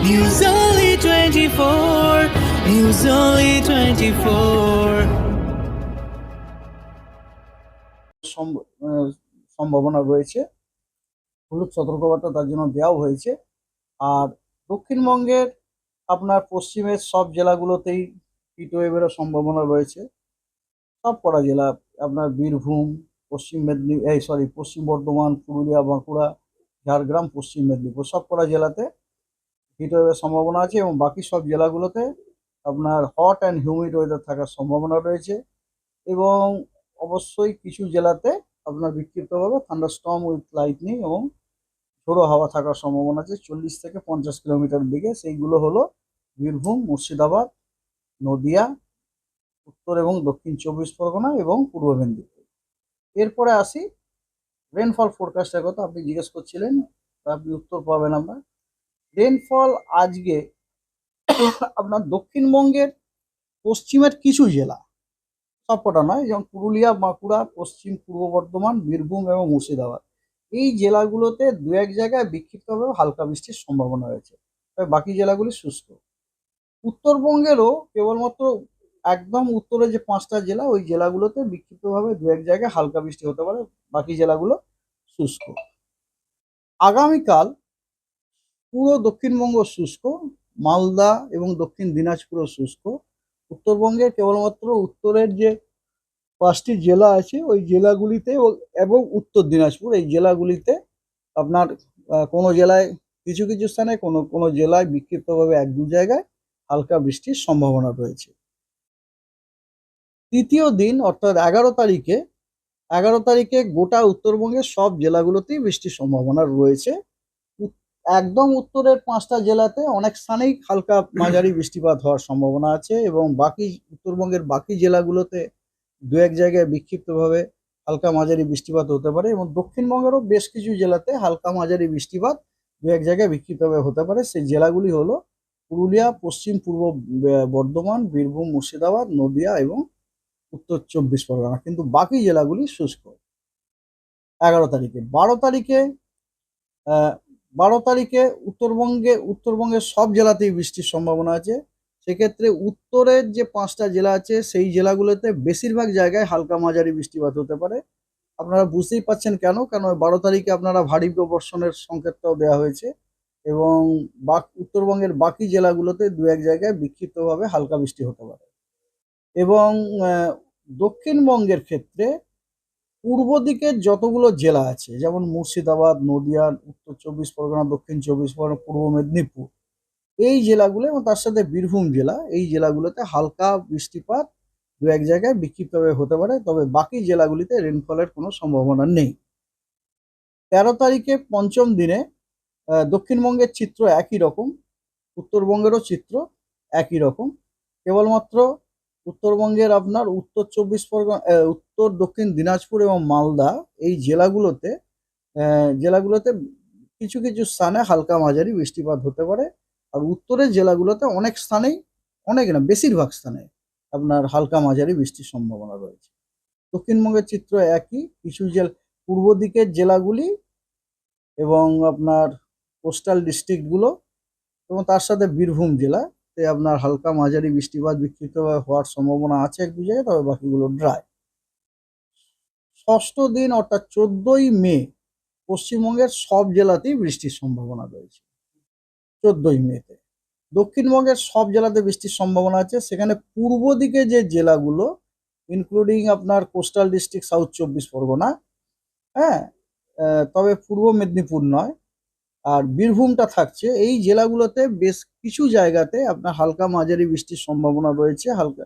News Only 24. News Only 24. সম্ভ- সম্ভাবনা রয়েছে হলুদ সতর্কবার্তা তার জন্য দেওয়াও হয়েছে আর দক্ষিণবঙ্গের আপনার পশ্চিমের সব জেলাগুলোতেই হিট ওয়েভেরও সম্ভাবনা রয়েছে সব কটা জেলা, আপনার বীরভূম, পশ্চিম মেদিনী এই সরি পশ্চিম বর্ধমান, পুরুলিয়া, বাঁকুড়া, ঝাড়গ্রাম, পশ্চিম মেদিনীপুর, সব কটা জেলাতে হিট ওয়েভের সম্ভাবনা আছে এবং বাকি সব জেলাগুলোতে আপনার হট অ্যান্ড হিউমিড ওয়েদার থাকার সম্ভাবনা রয়েছে এবং অবশ্যই কিছু জেলাতে আপনার বিক্ষিপ্তভাবে থান্ডারস্টর্ম উইথ লাইটনিং এবং ঝোড়ো হাওয়া থাকার সম্ভাবনা আছে। চল্লিশ থেকে পঞ্চাশ কিলোমিটার বেগে সেইগুলো হলো বীরভূম, মুর্শিদাবাদ, নদিয়া, উত্তর এবং দক্ষিণ চব্বিশ পরগনা এবং পূর্ব মেদিনীপুর। এরপরে আসি রেনফল ফোরকাস্টের কথা। আপনি জিজ্ঞেস করছিলেন আপনি উত্তর পাবেন আমরা। রেনফল আজকে আপনার দক্ষিণবঙ্গের পশ্চিমের কিছু জেলা, সবকটা নয়, যেমন পুরুলিয়া, বাঁকুড়া, পশ্চিম পূর্ব বর্ধমান, বীরভূম এবং মুর্শিদাবাদ। এই জেলাগুলোতে দু এক জায়গায় বিক্ষিপ্তভাবে হালকা বৃষ্টির সম্ভাবনা রয়েছে। তবে বাকি জেলাগুলি শুষ্ক। উত্তরবঙ্গেরও কেবলমাত্র একদম উত্তরে যে পাঁচটা জেলা, ওই জেলাগুলোতে বিক্ষিপ্তভাবে দু এক জায়গায় হালকা বৃষ্টি হতে পারে, বাকি জেলাগুলো শুষ্ক। আগামীকাল পুরো দক্ষিণবঙ্গ শুষ্ক, মালদা এবং দক্ষিণ দিনাজপুরও শুষ্ক। উত্তরবঙ্গে কেবলমাত্র উত্তরের যে পাঁচটি জেলা আছে, ওই জেলাগুলিতে এবং উত্তর দিনাজপুর, এই জেলাগুলিতে আপনার কোনো জেলায় কিছু কিছু স্থানে কোনো কোনো জেলায় বিক্ষিপ্তভাবে এক দু জায়গায় হালকা বৃষ্টির সম্ভাবনা রয়েছে। তৃতীয় দিন, অর্থাৎ এগারো তারিখে এগারো তারিখে গোটা উত্তরবঙ্গের সব জেলাগুলোতেই বৃষ্টির সম্ভাবনা রয়েছে। একদম উত্তরের পাঁচটা জেলাতে অনেক স্থানেই হালকা মাঝারি বৃষ্টিপাত হওয়ার সম্ভাবনা আছে এবং বাকি উত্তরবঙ্গের বাকি জেলাগুলোতে দু এক জায়গায় বিক্ষিপ্তভাবে হালকা মাঝারি বৃষ্টিপাত হতে পারে এবং দক্ষিণবঙ্গেরও বেশ কিছু জেলাতে হালকা মাঝারি বৃষ্টিপাত দু এক জায়গায় বিক্ষিপ্তভাবে হতে পারে। সেই জেলাগুলি হলো পুরুলিয়া, পশ্চিম পূর্ব বর্ধমান, বীরভূম, মুর্শিদাবাদ, নদিয়া এবং উত্তর চব্বিশ পরগনা। কিন্তু বাকি জেলাগুলি শুষ্ক। এগারো তারিখে। বারো তারিখে বারো তারিখে উত্তরবঙ্গে, উত্তরবঙ্গের সব জেলাতেই বৃষ্টির সম্ভাবনা আছে। সেক্ষেত্রে উত্তরের যে পাঁচটা জেলা আছে, সেই জেলাগুলোতে বেশিরভাগ জায়গায় হালকা মাঝারি বৃষ্টিপাত হতে পারে। আপনারা বুঝতেই পাচ্ছেন কেন? কেন বারো তারিখে আপনারা ভারী বর্ষণের সংকেতটাও দেওয়া হয়েছে এবং বাক, উত্তরবঙ্গের বাকি জেলাগুলোতে দু এক জায়গায় বিক্ষিপ্তভাবে হালকা বৃষ্টি হতে পারে। এবং দক্ষিণবঙ্গের ক্ষেত্রে পূর্ব দিকের যতগুলো জেলা আছে, যেমন মুর্শিদাবাদ নদিয়া উত্তর চব্বিশ পরগনা, দক্ষিণ চব্বিশ পরগনা, পূর্ব মেদিনীপুর, এই জেলাগুলো এবং তার সাথে বীরভূম জেলা, এই জেলাগুলোতে হালকা বৃষ্টিপাত দু এক জায়গায় বিক্ষিপ্তভাবে হতে পারে, তবে বাকি জেলাগুলিতে রেনফলের কোনো সম্ভাবনা নেই। তেরো তারিখে পঞ্চম দিনে দক্ষিণবঙ্গের চিত্র একই রকম, উত্তরবঙ্গেরও চিত্র একই রকম, কেবলমাত্র উত্তরবঙ্গের আপনার উত্তর চব্বিশ পরগনা উত্তর, দক্ষিণ দিনাজপুর এবং মালদা এই জেলাগুলোতে জেলাগুলোতে কিছু কিছু স্থানে হালকা মাঝারি বৃষ্টিপাত হতে পারে। আর উত্তরের জেলাগুলোতে অনেক স্থানেই, অনেক না, বেশিরভাগ স্থানে আপনার হালকা মাঝারি বৃষ্টির সম্ভাবনা রয়েছে। দক্ষিণবঙ্গের চিত্র একই, কিছু জেলা, পূর্ব দিকের জেলাগুলি এবং আপনার কোস্টাল ডিস্ট্রিক্টগুলো এবং তার সাথে বীরভূম জেলা আপনার হালকা মাঝারি বৃষ্টিপাত বিক্ষিপ্তভাবে হওয়ার সম্ভাবনা আছে এক দু জায়গায়, তবে বাকিগুলো ড্রাই ষষ্ঠ দিন অর্থাৎ চোদ্দই মে, পশ্চিমবঙ্গের সব জেলাতেই বৃষ্টির সম্ভাবনা রয়েছে। চোদ্দই মেতে দক্ষিণবঙ্গের সব জেলাতে বৃষ্টির সম্ভাবনা আছে। সেখানে পূর্ব দিকে যে জেলাগুলো ইনক্লুডিং আপনার কোস্টাল ডিস্ট্রিক্ট সাউথ চব্বিশ পরগনা হ্যাঁ? তবে পূর্ব মেদিনীপুর নয়। আর বীরভূমটা থাকছে, এই জেলাগুলোতে বেশ কিছু জায়গাতে আপনার হালকা মাঝারি বৃষ্টির সম্ভাবনা রয়েছে, হালকা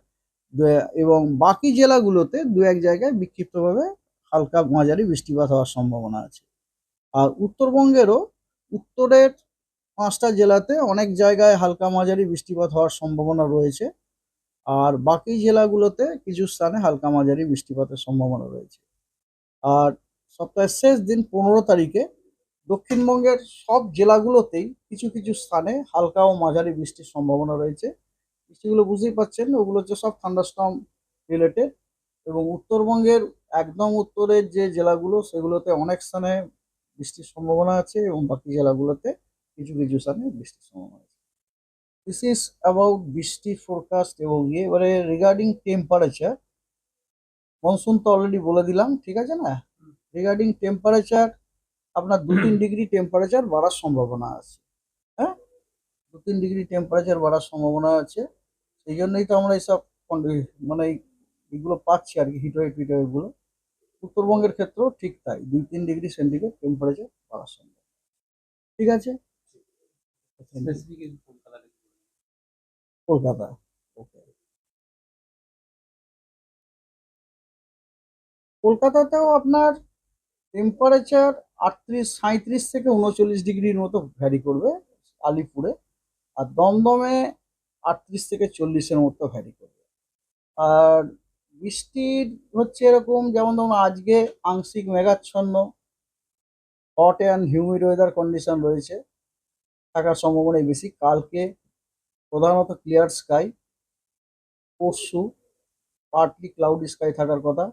এবং বাকি জেলাগুলোতে দু এক জায়গায় বিক্ষিপ্তভাবে হালকা মাঝারি বৃষ্টিপাত হওয়ার সম্ভাবনা আছে। আর উত্তরবঙ্গেরও উত্তরের পাঁচটা জেলাতে অনেক জায়গায় হালকা মাঝারি বৃষ্টিপাত হওয়ার সম্ভাবনা রয়েছে, আর বাকি জেলাগুলোতে কিছু স্থানে হালকা মাঝারি বৃষ্টিপাতের সম্ভাবনা রয়েছে। আর সপ্তাহের শেষ দিন পনেরো তারিখে দক্ষিণবঙ্গের সব জেলাগুলোতেই কিছু কিছু স্থানে হালকা ও মাঝারি বৃষ্টির সম্ভাবনা রয়েছে। বৃষ্টিগুলো বুঝতেই পাচ্ছেন ওগুলো হচ্ছে সব থান্ডারস্টর্ম রিলেটেড এবং উত্তরবঙ্গের একদম উত্তরের যে জেলাগুলো সেগুলোতে অনেক স্থানে বৃষ্টির সম্ভাবনা আছে এবং বাকি জেলাগুলোতে কিছু কিছু স্থানে বৃষ্টির সম্ভাবনা আছে। দিস ইজ অ্যাবাউট বৃষ্টি ফোরকাস্ট এবং ইয়ে এবারে রিগার্ডিং টেম্পারেচার মনসুন তো অলরেডি বলে দিলাম ঠিক আছে না? রিগার্ডিং টেম্পারেচার আপনার দু তিন ডিগ্রি টেম্পারেচার বাড়ার সম্ভাবনা আছে হ্যাঁ? দু তিন ডিগ্রি টেম্পারেচার বাড়ার সম্ভাবনা আছে সেই জন্যই তো আমরা এইসব মানে এগুলো পাচ্ছি আর কি হিটওয়েভ হিটওয়েভগুলো। উত্তরবঙ্গের ক্ষেত্রেও ঠিক তাই দুই তিন ডিগ্রি সেন্টিগ্রেড টেম্পারেচার বাড়ার সম্ভব ঠিক আছে? কলকাতা। ওকে। কলকাতাতেও আপনার টেম্পারেচার আটত্রিশ সাঁত্রিশ থেকে উনচল্লিশ ডিগ্রির মতো ভ্যারি করবে আলিপুরে আর দমদমে আটত্রিশ থেকে চল্লিশের মতো ভ্যারি করবে। আর বৃষ্টির হচ্ছে এরকম, যেমন ধরুন আজকে আংশিক মেঘাচ্ছন্ন hot and humid weather condition রয়েছে, থাকার সম্ভাবনাই বেশি। কালকে প্রধানত ক্লিয়ার স্কাই পরশু পার্টলি ক্লাউডি স্কাই থাকার কথা।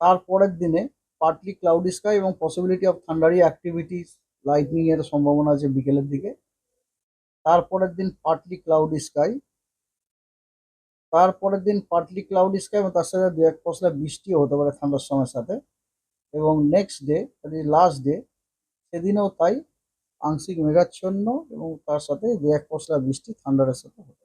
তারপরের দিনে পার্টলি ক্লাউডি স্কাই এবং possibility of thundery activities lightning এর সম্ভাবনা আছে বিকেলের দিকে। তারপরের দিন পার্টলি ক্লাউড স্কাই তারপরের দিন পার্টলি ক্লাউডি স্কাই এবং তার সাথে দু এক পশলা বৃষ্টিও হতে পারে ঠান্ডার সময়ের সাথে। এবং নেক্সট ডে লাস্ট ডে সেদিনেও তাই আংশিক মেঘাচ্ছন্ন এবং তার সাথে দু এক পশলা বৃষ্টি থান্ডারের সাথে হতে